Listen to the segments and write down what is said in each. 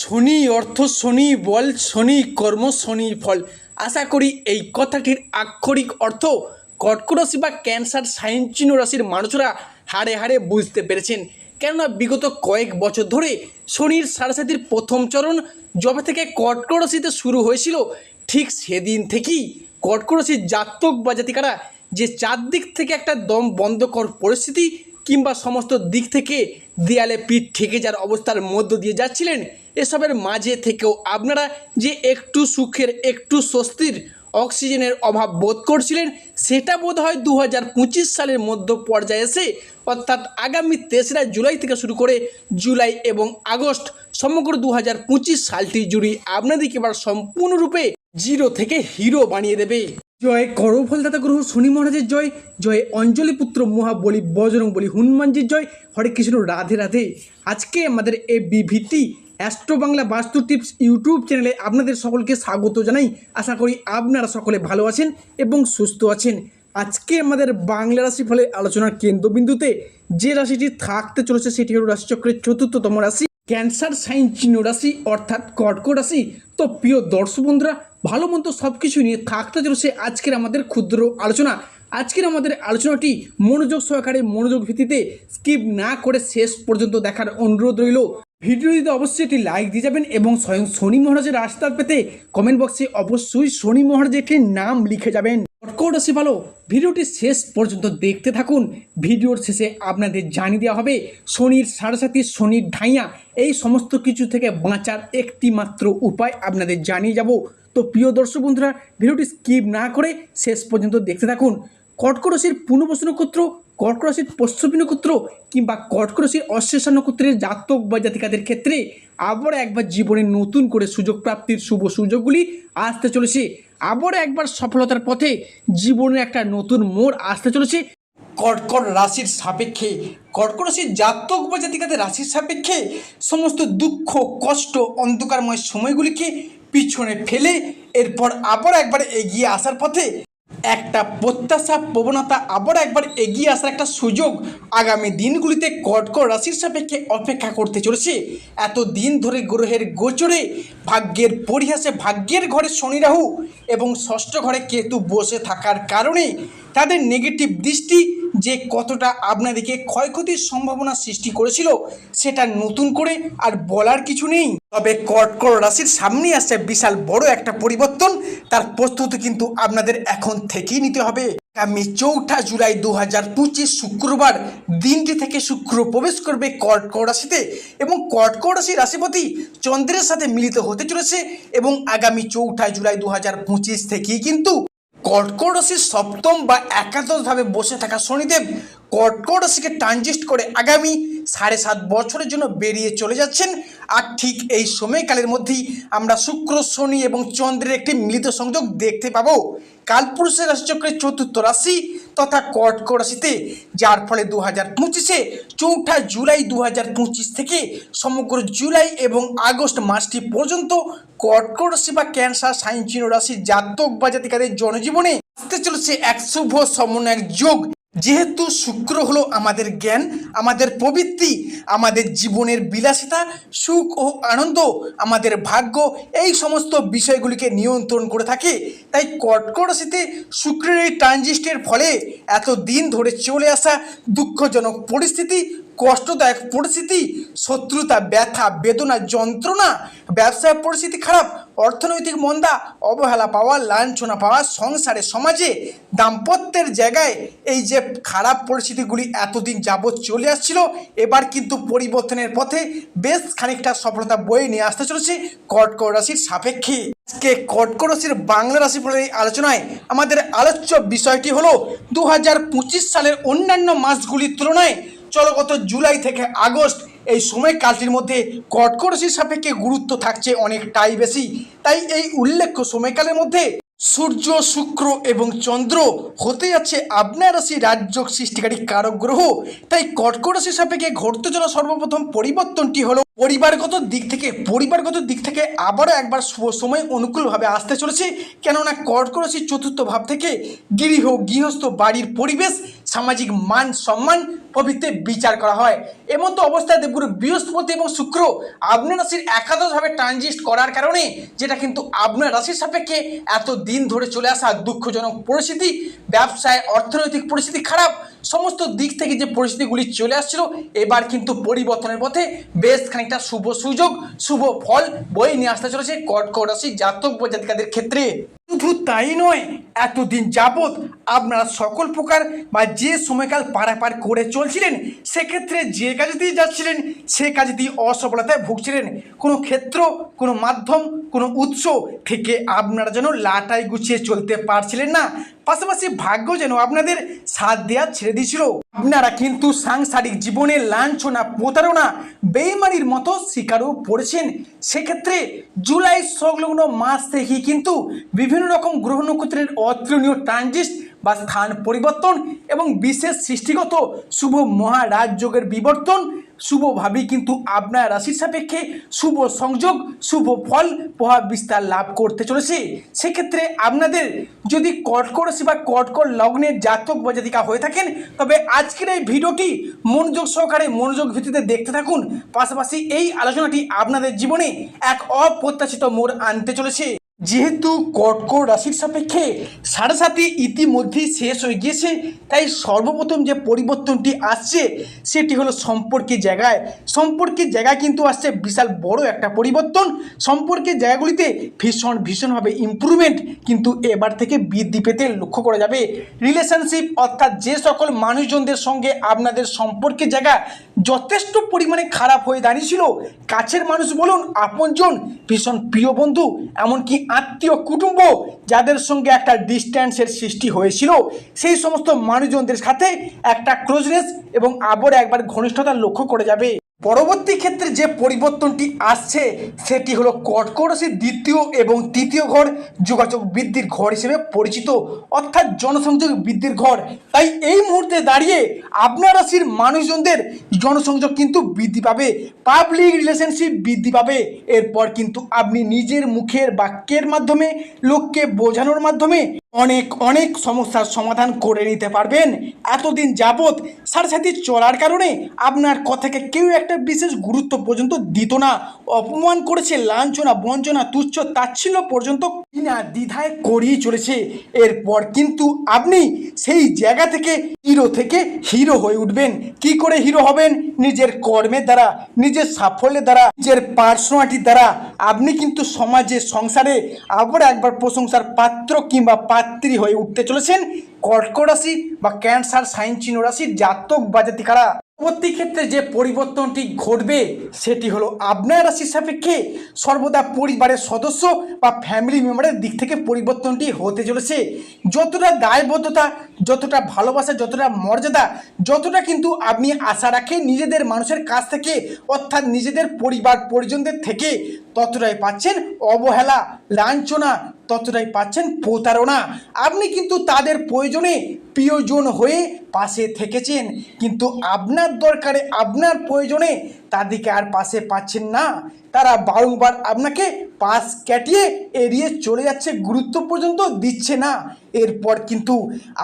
শনি অর্থ শনি বল, শনি কর্ম, শনি ফল। আশা করি এই কথাটির আক্ষরিক অর্থ কর্কট রাশি বা ক্যান্সার সাইন চিহ্ন রাশির মানুষরা হাড়ে হাড়ে বুঝতে পেরেছেন। কেননা বিগত কয়েক বছর ধরে শনির সারাসাতির প্রথম চরণ যবে থেকে কর্কট রাশিতে শুরু হয়েছিল, ঠিক সেদিন থেকেই কর্কট রাশির জাতক বা জাতিকারা যে চারদিক থেকে একটা দম বন্ধকর পরিস্থিতি কিংবা সমস্ত দিক থেকে দেয়ালে পিঠ ঠেকে যার অবস্থার মধ্য দিয়ে যাচ্ছিলেন, এসবের মাঝে থেকেও আপনারা যে একটু সুখের, একটু স্বস্তির অক্সিজেনের অভাব বোধ করছিলেন, সেটা বোধ হয় দু হাজার পঁচিশ সালের মধ্য পর্যায়ে এসে, অর্থাৎ আগামী তেসরা জুলাই থেকে শুরু করে জুলাই এবং আগস্ট সমগ্র দু হাজার পঁচিশ সালটি জুড়ে আপনাদেরকে এবার সম্পূর্ণরূপে জিরো থেকে হিরো বানিয়ে দেবে। জয় করফলদাতা গ্রহ শনি মহারাজের জয় জয় অঞ্জলি পুত্র মহাবলী বজরং বলি হনুমানজির জয়। হরে কৃষ্ণ, রাধে রাধে। আজকে আমাদের এই বিভিটি অ্যাস্ট্রো বাংলা বাস্তু টিপস ইউটিউব চ্যানেলে আপনাদের সকলকে স্বাগত জানাই। আশা করি আপনারা সকলে ভালো আছেন এবং সুস্থ আছেন। আজকে আমাদের বাংলা রাশি ফলে আলোচনার কেন্দ্রবিন্দুতে যে রাশিটি থাকতে চলেছে সেটি হল রাশিচক্রের চতুর্থতম রাশি। ক্যান্সার সাইন চিহ্ন রাশি অর্থাৎ কর্কট রাশি। তো প্রিয় দর্শক বন্ধুরা, ভালো মন্দ সব কিছু নিয়ে থাকতে চলেছে আজকের আমাদের ক্ষুদ্র আলোচনা। আজকের আমাদের আলোচনাটি মনোযোগ সহকারে মনোযোগ ভিত্তিতে স্কিপ না করে শেষ পর্যন্ত দেখার অনুরোধ রইল। ভিডিওটিতে অবশ্যই একটি লাইক দিয়ে যাবেন এবং স্বয়ং শনি মহারাজের আশীর্বাদ পেতে কমেন্ট বক্সে অবশ্যই শনি মহারাজের একটি নাম লিখে যাবেন। কর্কট রাশি ভালো ভিডিওটি শেষ পর্যন্ত দেখতে থাকুন। ভিডিওর শেষে আপনাদের জানিয়ে দেওয়া হবে, শনির সাড়ে শনির ঢাইয়া, এই সমস্ত কিছু থেকে বাঁচার একটি মাত্র উপায় আপনাদের জানিয়ে যাব। তো প্রিয় দর্শক বন্ধুরা, ভিডিওটি স্কিপ না করে শেষ পর্যন্ত দেখতে থাকুন। কর্কট রাশির পূর্ণবসু নক্ষত্র কর্কট রাশির পশ্চিমী নক্ষত্র কিংবা কর্কট রাশির অশ্লেষা নক্ষত্রের জাতক বা জাতিকাদের ক্ষেত্রে আবার একবার জীবনে নতুন করে সুযোগ প্রাপ্তির শুভ সুযোগগুলি আসতে চলেছে। আবার একবার সফলতার পথে জীবনের একটা নতুন মোড় আসতে চলেছে। কর্কট রাশির সাপেক্ষে কর্কট রাশির জাতক বা জাতিকাদের রাশির সাপেক্ষে সমস্ত দুঃখ, কষ্ট, অন্ধকারময় সময়গুলিকে পিছনে ফেলে এরপর আবার একবার এগিয়ে আসার পথে একটা প্রত্যাশা, প্রবণতা আবার একবার এগিয়ে আসার একটা সুযোগ আগামী দিনগুলিতে কটকট রাশির সাপেক্ষে অপেক্ষা করতে চলেছে। এত দিন ধরে গ্রহের গোচরে ভাগ্যের পরিহাসে ভাগ্যের ঘরে শনি রাহু এবং ষষ্ঠ ঘরে কেতু বসে থাকার কারণে তাদের নেগেটিভ দৃষ্টি যে কতটা আপনাদেরকে ক্ষয়ক্ষতির সম্ভাবনা সৃষ্টি করেছিল, সেটা নতুন করে আর বলার কিছু নেই। তবে কর্কট রাশির সামনে আসছে বিশাল বড় একটা পরিবর্তন, তার প্রস্তুতি কিন্তু আপনাদের এখন থেকেই নিতে হবে। আগামী চৌঠা জুলাই দু হাজার পঁচিশ শুক্রবার দিনটি থেকে শুক্র প্রবেশ করবে কর্কট রাশিতে এবং কর্কট রাশির রাশিপতি চন্দ্রের সাথে মিলিত হতে চলেছে এবং আগামী চৌঠা জুলাই দু হাজার পঁচিশ থেকেই কিন্তু কর্কট সপ্তম বা একাদশভাবে বসে থাকা শনিদেব কর্কট ট্রানজিস্ট করে আগামী সাড়ে সাত বছরের জন্য বেরিয়ে চলে যাচ্ছেন। আর ঠিক এই সময়কালের মধ্যেই আমরা শুক্র, শনি এবং চন্দ্রের একটি মিলিত সংযোগ দেখতে পাবো। কালপুরুষের রাশিচক্রের চতুর্থ রাশি তথা কর্কট রাশিতে, যার ফলে দু হাজার পঁচিশে চৌঠা জুলাই দু হাজার পঁচিশ থেকে সমগ্র জুলাই এবং আগস্ট মাসটি পর্যন্ত কর্কট রাশি বা ক্যান্সার সাইন চিহ্ন রাশির জাতক বা জাতিকাদের জনজীবনে আসতে চলেছে এক শুভ সমন্বয়ের যোগ। যেহেতু শুক্র হলো আমাদের জ্ঞান, আমাদের প্রবৃত্তি, আমাদের জীবনের বিলাসিতা, সুখ ও আনন্দ, আমাদের ভাগ্য, এই সমস্ত বিষয়গুলিকে নিয়ন্ত্রণ করে থাকে। তাই রাশিতে শুক্রের এই ট্রানজিস্টের ফলে এত দিন ধরে চলে আসা দুঃখজনক পরিস্থিতি কষ্টদায়ক পরিস্থিতি, শত্রুতা, ব্যথা, বেদনা, যন্ত্রণা, ব্যবসায় পরিস্থিতি খারাপ, অর্থনৈতিক মন্দা, অবহেলা পাওয়া, লাঞ্ছনা পাওয়া, সংসারে, সমাজে দাম্পত্যের জায়গায় এই যে খারাপ পরিস্থিতিগুলি এতদিন যাবৎ চলে আসছিল, এবার কিন্তু পরিবর্তনের পথে বেশ খানিকটা সফলতা বয়ে নিয়ে আসতে চলেছে কর্কট রাশির সাপেক্ষে। আজকে কর্কট রাশির বাংলা রাশি ফলের এই আলোচনায় আমাদের আলোচ্য বিষয়টি হলো দু হাজার পঁচিশ সালের অন্যান্য মাসগুলির তুলনায় চলো গত জুলাই থেকে আগস্ট, এই সময়কালটির মধ্যে কর্কট রাশির সাপেক্ষে গুরুত্ব থাকছে অনেকটাই বেশি। তাই এই উল্লেখ্য সময়কালের মধ্যে সূর্য, শুক্র এবং চন্দ্র হতে যাচ্ছে আপনার রাশি রাজ্য সৃষ্টিকারী কারক গ্রহ। তাই কর্কট সাপেক্ষে ঘটতে চলা সর্বপ্রথম পরিবর্তনটি হলো পরিবারগত দিক থেকে, পরিবারগত দিক থেকে আবারও একবার শুভ সময় অনুকূলভাবে আসতে চলেছে। কেননা কর্কট রাশির চতুর্থ ভাব থেকে গৃহ গৃহস্থ বাড়ির পরিবেশ সামাজিক মান, সম্মান প্রভৃতি বিচার করা হয়। এমন তো অবস্থায় দেবগুরু বৃহস্পতি এবং শুক্র আপনার রাশির একাদশভাবে ট্রানজিস্ট করার কারণে, যেটা কিন্তু আপনার রাশির সাপেক্ষে এত দিন ধরে চলে আসা দুঃখজনক পরিস্থিতি। ব্যবসায়, অর্থনৈতিক পরিস্থিতি খারাপ, সমস্ত দিক থেকে যে পরিস্থিতিগুলি চলে আসছিল, এবার কিন্তু পরিবর্তনের পথে বেশ খানিকটা শুভ সুযোগ, শুভ ফল বই নিয়ে আসতে চলেছে কর্কট রাশি জাতক জাতিকাদের ক্ষেত্রে। শুধু তাই নয়, এতদিন যাবৎ আপনারা সকল প্রকার বা যে সময়কাল পারাপার করে চলছিলেন, সেক্ষেত্রে যে কাজে দিয়ে যাচ্ছিলেন, সে কাজে দিয়ে অসফলতায় ভুগছিলেন। কোনো ক্ষেত্র, কোনো মাধ্যম, কোনো উৎস থেকে আপনারা যেন লাটাই গুছিয়ে চলতে পারছিলেন না। পাশাপাশি ভাগ্য যেন আপনাদের সাথ দেওয়া ছেড়ে দিয়েছিল। আপনারা কিন্তু সাংসারিক জীবনে লাঞ্ছনা, প্রতারণা, বেইমানির মতো শিকারও পড়েছেন। সেক্ষেত্রে জুলাই সংলগ্ন মাস থেকেই কিন্তু বিভিন্ন রকম গ্রহ নক্ষত্রের অতুলনীয় ট্রানজিস্ট বা স্থান পরিবর্তন এবং বিশেষ সৃষ্টিগত শুভ মহারাজযোগের বিবর্তন শুভভাবেই কিন্তু আপনার রাশির সাপেক্ষে শুভ সংযোগ, শুভ ফল প্রভাব বিস্তার লাভ করতে চলেছে। সেক্ষেত্রে আপনাদের যদি কর্কট রাশি বা কর্কট লগ্নের জাতক বা জাতিকা হয়ে থাকেন, তবে আজকের এই ভিডিওটি মনোযোগ সহকারে মনোযোগ ভিত্তিতে দেখতে থাকুন। পাশাপাশি এই আলোচনাটি আপনাদের জীবনে এক অপ্রত্যাশিত মোড় আনতে চলেছে। যেহেতু কর্কট রাশির সাপেক্ষে সাড়ে সাতি ইতিমধ্যেই শেষ হয়ে গিয়েছে, তাই সর্বপ্রথম যে পরিবর্তনটি আসছে সেটি হলো সম্পর্কের জায়গায়। সম্পর্কের জায়গায় কিন্তু আসছে বিশাল বড় একটা পরিবর্তন। সম্পর্কের জায়গাগুলিতে ভীষণ ভীষণভাবে ইমপ্রুভমেন্ট কিন্তু এবার থেকে বৃদ্ধি পেতে লক্ষ্য করা যাবে। রিলেশনশিপ অর্থাৎ যে সকল মানুষজনদের সঙ্গে আপনাদের সম্পর্কের জায়গা যথেষ্ট পরিমাণে খারাপ হয়ে দাঁড়িয়েছিল, কাছের মানুষ বলুন, আপনজন, ভীষণ প্রিয় বন্ধু, এমনকি আত্মীয় কুটুম্ব যাদের সঙ্গে একটা ডিস্ট্যান্সের সৃষ্টি হয়েছিল, সেই সমস্ত মানুষজনদের সাথে একটা ক্লোজনেস এবং আবার একবার ঘনিষ্ঠতা লক্ষ্য করে যাবে। পরবর্তী ক্ষেত্রে যে পরিবর্তনটি আসছে, সেটি হলো কর্কট দ্বিতীয় এবং তৃতীয় ঘর যোগাযোগ বৃদ্ধির ঘর হিসেবে পরিচিত, অর্থাৎ জনসংযোগ বৃদ্ধির ঘর। তাই এই মুহূর্তে দাঁড়িয়ে আপনার রাশির মানুষজনদের জনসংযোগ কিন্তু বৃদ্ধি পাবে পাবলিক রিলেশনশিপ বৃদ্ধি পাবে। এরপর কিন্তু আপনি নিজের মুখের বাক্যের মাধ্যমে, লোককে বোঝানোর মাধ্যমে অনেক অনেক সমস্যার সমাধান করে নিতে পারবেন। এতদিন যাবৎ সাথে চলার কারণে আপনার কথাকে কেউ একটা বিশেষ গুরুত্ব পর্যন্ত দিত না। অপমান করেছে, লাঞ্ছনা, বঞ্চনা, তুচ্ছ তাচ্ছিল্য পর্যন্ত কিনা দ্বিধায় করিয়ে চলেছে। এরপর কিন্তু আপনি সেই জায়গা থেকে হিরো থেকে হিরো হয়ে উঠবেন। কি করে হিরো হবেন? নিজের কর্মের দ্বারা, নিজের সাফল্যের দ্বারা, নিজের পার্সোনালিটির দ্বারা। আপনি কিন্তু সমাজে, সংসারে আবার একবার প্রশংসার পাত্র কিংবা পাত্রী হয়ে উঠতে চলেছেন। কর্কট রাশি বা ক্যান্সার, সাইন চিহ্ন রাশির জাতক বা জাতিকারা। পরবর্তী ক্ষেত্রে যে পরিবর্তনটি ঘটবে, সেটি হলো আপনার রাশির সাপেক্ষে সর্বদা পরিবারের সদস্য বা ফ্যামিলি মেম্বারের দিক থেকে পরিবর্তনটি হতে চলেছে। যতটা দায়বদ্ধতা, যতটা ভালোবাসা, যতটা মর্যাদা, যতটা কিন্তু আপনি আশা রাখেন নিজেদের মানুষের কাছ থেকে, অর্থাৎ নিজেদের পরিবার পরিজনদের থেকে ততটাই পাচ্ছেন অবহেলা, লাঞ্ছনা, ততটাই পাচ্ছেন প্রতারণা। আপনি কিন্তু তাদের প্রয়োজনে প্রিয়জন হয়ে পাশে থেকেছেন, কিন্তু আপনার দরকারে, আপনার প্রয়োজনে তাদেরকে আর পাশে পাচ্ছেন না। তারা বারংবার আপনাকে পাশ কাটিয়ে এড়িয়ে চলে যাচ্ছে, গুরুত্ব পর্যন্ত দিচ্ছে না। এরপর কিন্তু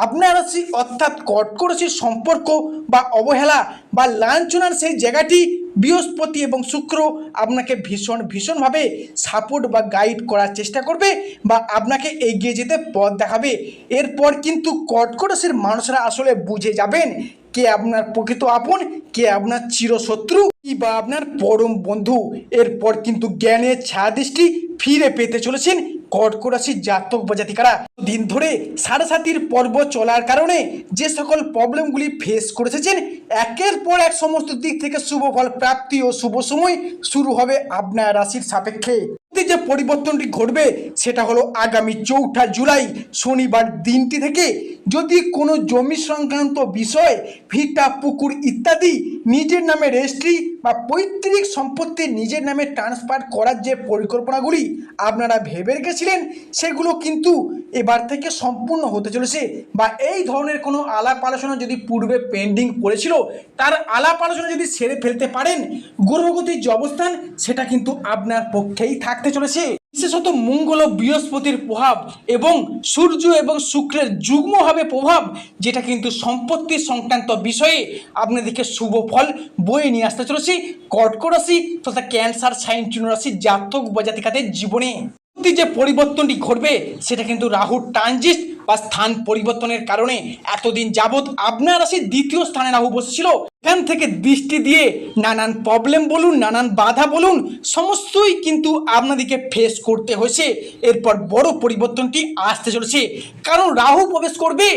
আপনার রাশি অর্থাৎ কর্কট রাশির সম্পর্ক বা অবহেলা বা লাঞ্ছনার সেই জায়গাটি বৃহস্পতি এবং শুক্র আপনাকে ভীষণ, ভীষণভাবে সাপোর্ট বা গাইড করার চেষ্টা করবে বা আপনাকে এগিয়ে যেতে পথ দেখাবে। এরপর কিন্তু কর্কট মানুষরা আসলে বুঝে যাবেন কে আপনার প্রকৃত আপন, কে আপনার চিরশত্রু, কি বা আপনার পরম বন্ধু। এরপর কিন্তু জ্ঞানের ছায়া দৃষ্টি ফিরে পেতে চলেছেন কর্কট রাশির জাতক বা জাতিকারা। দিন ধরে সাড়ে সাতির পর্ব চলার কারণে যে সকল প্রবলেমগুলি ফেস করে এসেছেন, একের পর এক সমস্ত দিক থেকে শুভ ফল, প্রাপ্তি ও শুভ সময় শুরু হবে আপনার রাশির সাপেক্ষে। যে পরিবর্তনটি ঘটবে, সেটা হলো আগামী চৌঠা জুলাই, শনিবার দিনটি থেকে যদি কোনো জমি সংক্রান্ত বিষয়, ভিটা, পুকুর ইত্যাদি নিজের নামে রেজিস্ট্রি বা পৈতৃক সম্পত্তি নিজের নামে ট্রান্সফার করার যে পরিকল্পনাগুলি আপনারা ভেবে রেখেছিলেন, সেগুলো কিন্তু এবার থেকে সম্পূর্ণ হতে চলেছে বা এই ধরনের কোনো আলাপ আলোচনা যদি পূর্বে পেন্ডিং পড়েছিল তার আলাপ আলোচনা যদি সেরে ফেলতে পারেন গ্রহগতির যে অবস্থান, সেটা কিন্তু আপনার পক্ষেই থাকতে চলেছে। বিশেষত মঙ্গল ও বৃহস্পতির প্রভাব এবং সূর্য এবং শুক্রের যুগ্মভাবে প্রভাব, যেটা কিন্তু সম্পত্তি সংক্রান্ত বিষয়ে আপনাদেরকে শুভ ফল বয়ে নিয়ে আসতে চলেছি কর্ক রাশি তথা ক্যান্সার সাইন রাশি জাতক বা জাতিকাদের জীবনে যে পরিবর্তনটি ঘটবে, সেটা কিন্তু রাহুর ট্রানজিট বা স্থান পরিবর্তনের কারণে এতদিন যাবৎ আপনার রাশির দ্বিতীয় স্থানে রাহু বসেছিল। এখান থেকে দৃষ্টি দিয়ে নানান প্রবলেম বলুন, নানান বাধা বলুন, সমস্তই কিন্তু আপনাদেরকে ফেস করতে হয়েছে। এরপর বড় পরিবর্তনটি আসতে চলেছে। কারণ রাহু প্রবেশ করবে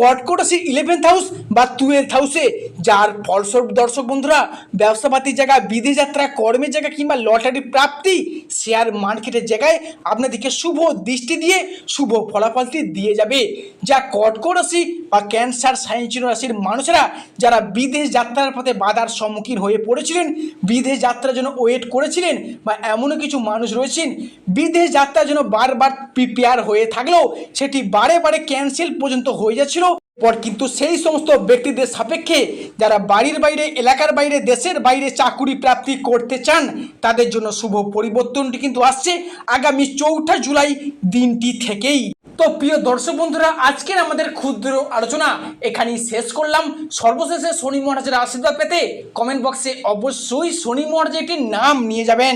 কর্কট রাশির ইলেভেন্থ হাউস বা টুয়েলথ হাউসে যার ফলস্বরূপ দর্শক বন্ধুরা ব্যবসাপাতির জায়গা বিদেশ যাত্রা, কর্মের জায়গা কিংবা লটারি প্রাপ্তি শেয়ার মার্কেটের জায়গায় আপনাদেরকে শুভ দৃষ্টি দিয়ে, শুভ ফলাফলটি দিয়ে যাবে। যা কটকট রাশি বা ক্যান্সার সাইনচিন রাশির মানুষেরা যারা বিদেশ যাত্রার পথে বাধার সম্মুখীন হয়ে পড়েছিলেন, বিদেশ যাত্রার জন্য ওয়েট করেছিলেন বা এমনও কিছু মানুষ রয়েছেন, বিদেশ যাত্রার জন্য বারবার প্রিপেয়ার হয়ে থাকলেও সেটি বারে বারে ক্যান্সেল পর্যন্ত হয়ে যাচ্ছিল। পর কিন্তু সেই সমস্ত ব্যক্তিদের সাপেক্ষে যারা বাড়ির বাইরে, এলাকার বাইরে, দেশের বাইরে চাকুরি প্রাপ্তি করতে চান, তাদের জন্য শুভ পরিবর্তনটি কিন্তু আসছে আগামী চৌঠা জুলাই দিনটি থেকেই। তো প্রিয় দর্শক বন্ধুরা, আজকের আমাদের ক্ষুদ্র আলোচনা এখানেই শেষ করলাম। সর্বশেষে শনি মহারাজের আশীর্বাদ পেতে কমেন্ট বক্সে অবশ্যই শনি মহারাজের একটি নাম নিয়ে যাবেন।